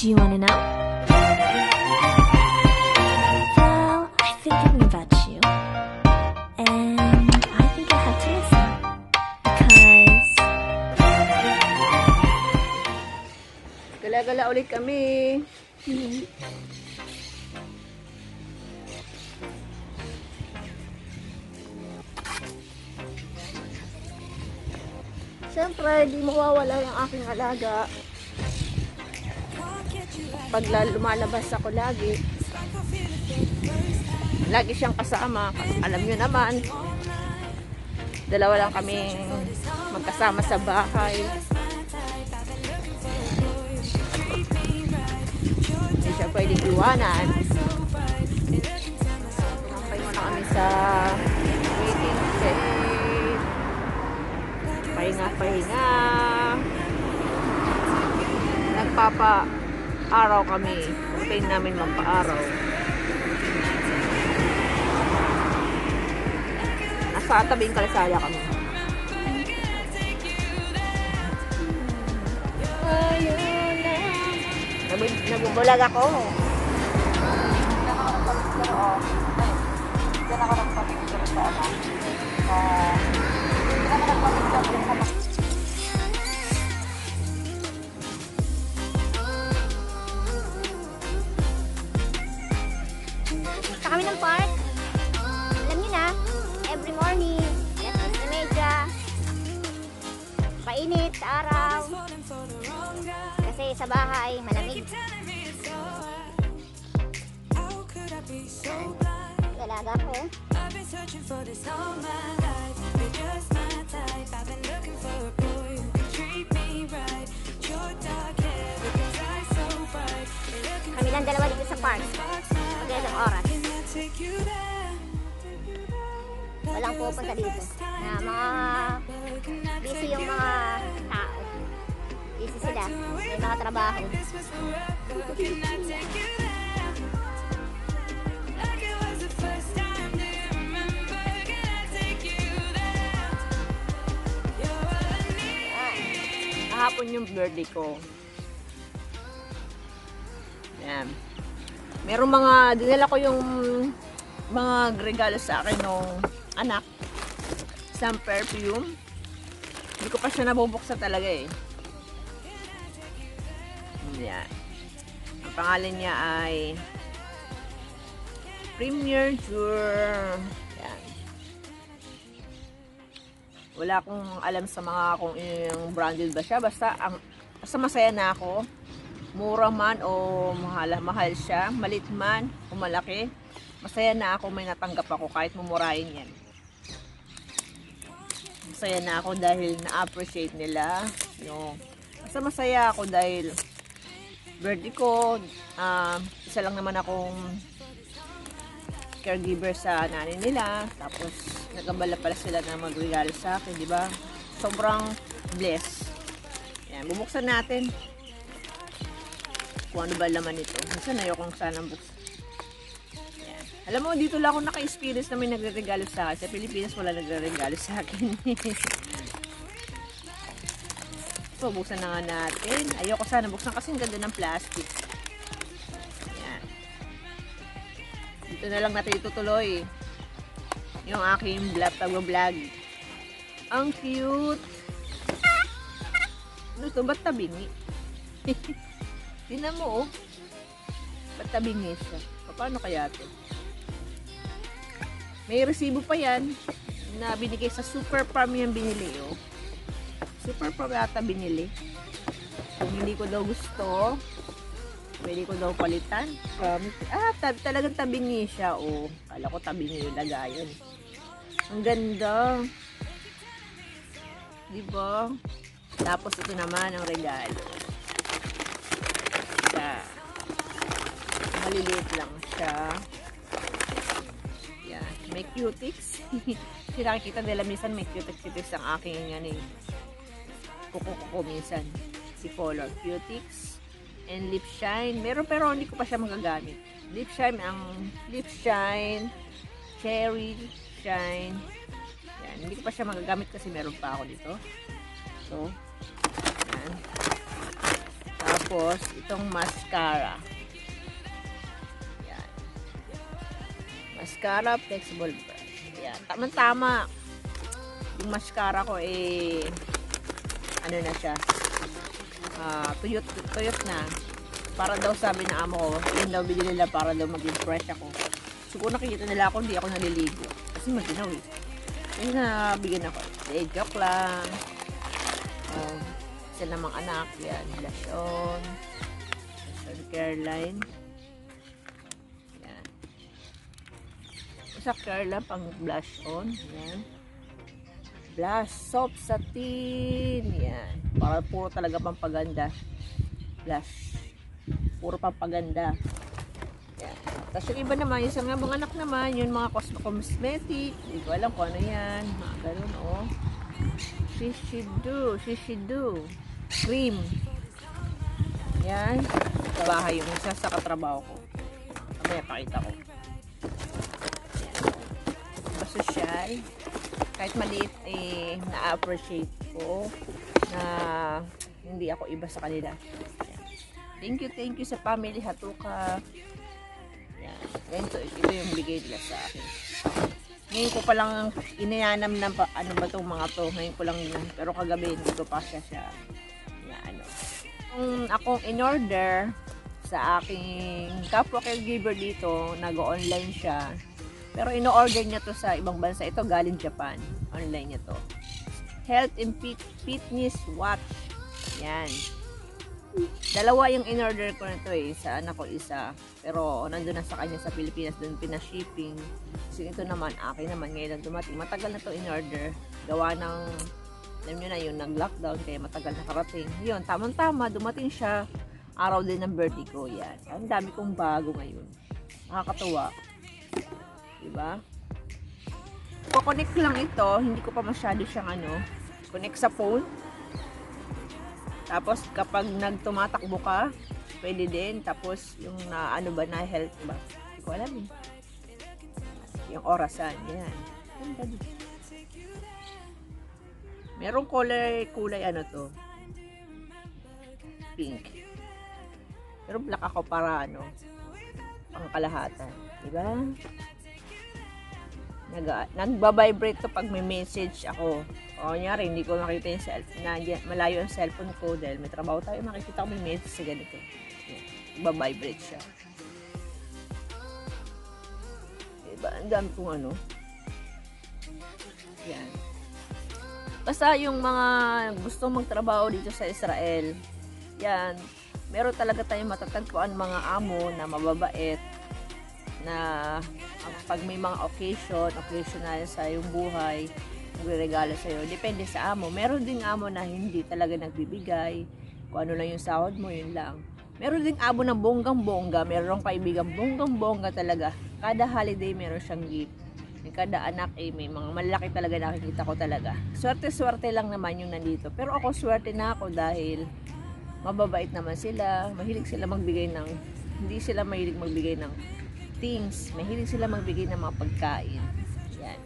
Do you want to know? Well, I've been thinking about you. And I think I have to listen. Because Gala-gala ulit kami. Siyempre, di mawawala yung aking alaga. Pag la- lumalabas ako lagi, lagi siyang kasama. Alam nyo naman, dalawa lang kami magkasama sa bahay. Hindi siya pwedeng iwanan. Tumampay muna kami sa waiting shed. Pahinga, pahinga. Nagpapa araw kami. Campaign namin magpa-araw. Nasa tabing kalsada kami. Nabul- Nabubulag ako. Punta kami ng park. Alam niyo na, every morning, alas 10 na medya. Painit sa araw. Kasi sa bahay, malamig. Galaga ko. Kami lang dalawa dito sa park. Walang pupunta dito. Na mga busy yung mga tao. Busy sila. May mga trabaho. Kahapon yung birthday ko. Yan. Merong mga, dinala ko yung mga regalo sa akin ng anak. Isang perfume. Hindi ko pa siya nabubuksan talaga eh. Yan. Ang pangalan niya ay Premier Jure. Yan. Wala akong alam sa mga kung yung branded ba siya. Basta, ang, basta masaya na ako. Mura man o mahal, mahal siya. Malit man o malaki. Masaya na ako may natanggap ako kahit mumurahin yan. Masaya na ako dahil na-appreciate nila. Yung, basta masaya ako dahil birthday ko, ah, isa lang naman akong caregiver sa nanay nila. Tapos, nagambala pala sila na magregalo sa akin, di ba? Sobrang blessed. Yan, bubuksan natin. Kung ano ba laman ito. Minsan ayokong sanang buksan. Alam mo, dito lang ako naka-experience na may nagre-regalo sa akin. Sa Pilipinas, wala nagre-regalo sa akin. so, buksan na nga natin. Ayoko sana buksan kasi ang ganda ng plastic. Yan. Dito na lang natin itutuloy. Yung aking vlog, pag-vlog. Ang cute. Ano to? Ba't tabingi? Tingnan mo, oh. Ba't tabingi siya? Paano kaya to? May resibo pa yan na binigay sa Super Farm yung binili, oh. Super Farm yata binili. Kung hindi ko daw gusto, pwede ko daw palitan. Promise. Ah, tab talagang tabingi siya, oh. Kala ko tabingi yung lagayan. Ang ganda. Diba? Tapos ito naman ang regalo. Siya. Maliliit lang siya. May cutics. Kasi nakikita nila minsan may cutics-cutics ang aking yan eh. Kuko-kuko minsan. Si color cutics and lip shine. Meron pero hindi ko pa siya magagamit. Lip shine ang lip shine, cherry shine. Yan. Hindi ko pa siya magagamit kasi meron pa ako dito. So, yan. Tapos, itong mascara. Mascara, flexible brush. Yan. Tama-tama. Yung mascara ko, eh, ano na siya. Ah, tuyot, tuyot na. Para daw sabi ng amo ko, yun daw binili nila para daw maging fresh ako. So, kung nakikita nila ako, hindi ako naliligo. Kasi maginaw eh. Kaya nabigyan ako. Eh, joke lang. Um, sila namang anak. Yan, blush on. Blush on Caroline. Yan. Sa Caroline, pang blush on. Yan. Blush soap satin. Yan. Para puro talaga pampaganda. Blush. Puro pampaganda. Yan. Tapos yung iba naman, yung mga mga anak naman, yung mga cosmetic. Hindi ko alam kung ano yan. Mga ganun, oh. Shishido. Shishido. Cream. Yan. Sa bahay yung isa sa katrabaho ko. Mamaya pakita ko. Yan. Pasosyal. Kahit maliit, eh, na-appreciate ko na hindi ako iba sa kanila. Thank you, thank you sa family Hatuka. Yan. Yan to, ito yung bigay nila sa akin. Ngayon ko pa lang inayanam ng ano ba tong mga to. Ngayon ko lang yun. Pero kagabi hindi pa siya siya. Ano. Kung akong in-order sa aking kapwa caregiver dito, nag-online siya. Pero ino-order niya to sa ibang bansa. Ito galing Japan. Online niya to. Health and Fit Fitness Watch. Yan. Dalawa yung in-order ko na to eh. Sa anak ko isa. Pero nandun na sa kanya sa Pilipinas. Doon pinashipping. Kasi ito naman, akin naman ngayon lang dumating. Matagal na to in-order. Gawa ng, alam nyo na yun, nag-lockdown. Kaya matagal na karating. Yun, tamang-tama. Dumating siya. Araw din ng birthday ko. Yan. Ang dami kong bago ngayon. Nakakatuwa. Diba? Kukonect lang ito. Hindi ko pa masyado siyang ano. Connect sa phone. Tapos kapag nagtumatakbo ka, pwede din. Tapos yung na ano ba na health ba? Hindi ko alam eh. Yung orasan, yan. Merong kulay, kulay ano to. Pink. Pero black ako para ano, pang kalahatan. Diba? Nag, nagbabibrate to pag may message ako. O, nyari, hindi ko makita yung cellphone. Na, malayo ang cellphone ko dahil may trabaho tayo. Makikita ko may message sa ganito. Yan. Nagbabibrate siya. Diba? Ang dami kong ano. Yan. Basta yung mga gusto magtrabaho dito sa Israel, yan, meron talaga tayong matatagpuan mga amo na mababait na pag may mga occasion, occasional sa yung buhay, magre-regalo sa iyo. Depende sa amo. Meron ding amo na hindi talaga nagbibigay. Kung ano lang yung sahod mo, yun lang. Meron ding amo na bonggang-bongga. Meron kaibigan bonggang-bongga talaga. Kada holiday meron siyang gift. Kada anak eh, may mga malaki talaga nakikita ko talaga. Swerte-swerte lang naman yung nandito. Pero ako swerte na ako dahil mababait naman sila. Mahilig sila magbigay ng, hindi sila mahilig magbigay ng things. Mahilig sila magbigay ng mga pagkain. Yan.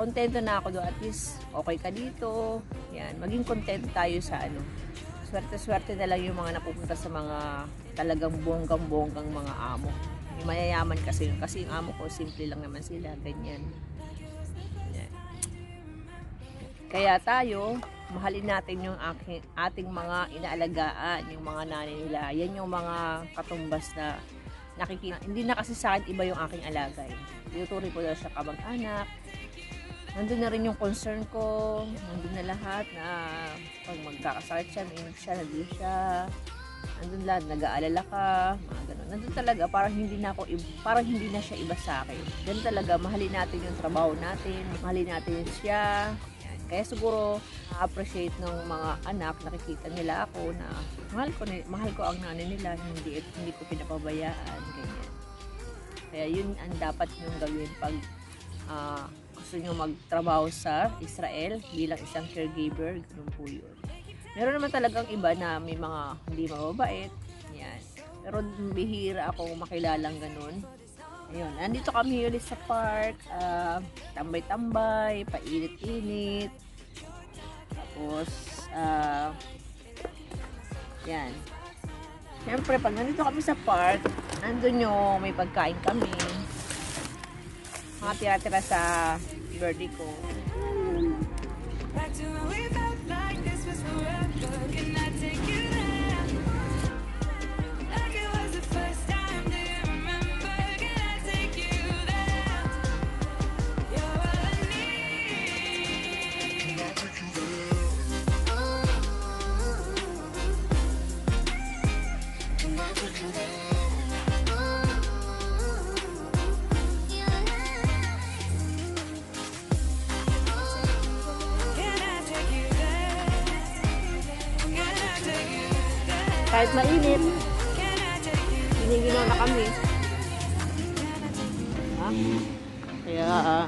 Kontento na ako doon. At least, okay ka dito. Yan. Maging kontento tayo sa ano. Swerte-swerte na lang yung mga napupunta sa mga talagang bonggang-bonggang mga amo. Yung mayayaman kasi yun. Kasi yung amo ko, simple lang naman sila. Ganyan. Yan. Kaya tayo, mahalin natin yung aking, ating mga inaalagaan, yung mga nanay nila. Yan yung mga katumbas na nakikita. Hindi na kasi sa akin iba yung aking alagay. Tinuturi ko daw siya kabang-anak. Nandun na rin yung concern ko. Nandun na lahat na pag magkakasakit siya, mainit siya, nandun siya. Nandun lahat, nag-aalala ka, mga ganun. Nandun talaga, parang hindi na ako, parang hindi na siya iba sa akin. Ganun talaga, mahalin natin yung trabaho natin, mahalin natin siya. Kaya siguro, na-appreciate ng mga anak, nakikita nila ako na mahal ko, mahal ko ang nanay nila, hindi, hindi ko pinapabayaan, ganyan. Kaya yun ang dapat nyong gawin pag ah, gusto nyo magtrabaho sa Israel bilang isang caregiver, ganun po yun. Meron naman talagang iba na may mga hindi mababait. Yan. Pero bihira ako makilalang ganun. Ayun, nandito kami ulit sa park, ah, tambay-tambay, painit-init. Tapos, ah, Yan. Siyempre, pag nandito kami sa park, nandun yung may pagkain kami. Mga tira-tira sa birthday ko. Back to when we felt like this was forever. Can I Kahit mainit, Can I take you Giniginaw na kami. Ha? Kaya, ah,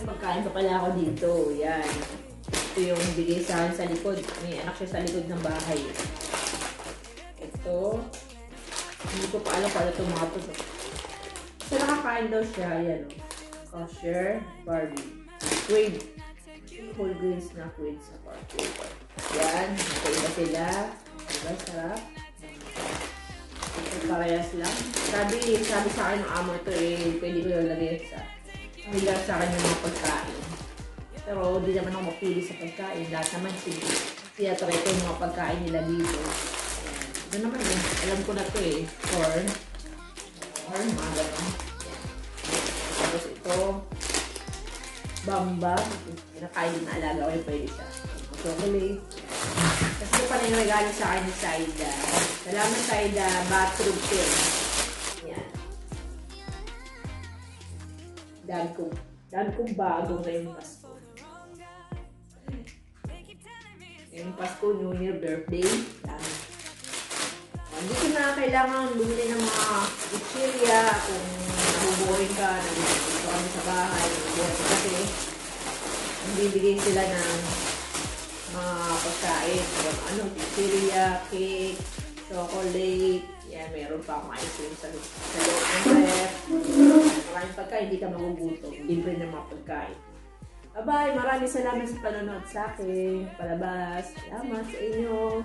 may pagkain pa pala ako dito. Yan. Ito yung bigay sa akin sa likod. May anak siya sa likod ng bahay. Ito. Hindi ko pa alam kung ano itong mga to. So, nakakain daw siya. Yan. Oh. Kosher, Barbie. Quaid. Whole grains na quaid sa park. Yan. Magkaiba sila. Diba? Sarap. Ito parehas lang. Sabi, sabi sa akin ng amo ito eh, pwede ko yung lagay sa nila sa akin yung mga pagkain. Pero di naman ako mapili sa pagkain. Lahat naman si tiyatry ko yung mga pagkain nila dito. Ito naman eh. Alam ko na to eh. Corn. Corn, mga ganun. Tapos ito. Bamba. Kinakain din na alaga ko yung pwede siya. Chocolate. Tapos ito pala yung regalo sa akin ni Saida. Salamat Saida. Bathroom pill. Yan. Dami kong, dami kong bago ngayong Pasko. Ngayong Pasko, New Year, birthday. Dami. Hindi ko na kailangan bumili ng mga chichirya kung nabubuhin ka, nandito kami sa bahay, nabubuhin ka kasi bibigyan sila ng mga pagkain. Kung ano, chichirya, cake, chocolate, yan, meron pa akong ice cream sa, sa loob ng ref. Maraming pagkain, hindi ka magugutom. Libre ng mga pagkain. Bye-bye! Maraming salamat sa panonood sa akin. Palabas. Salamat sa inyo.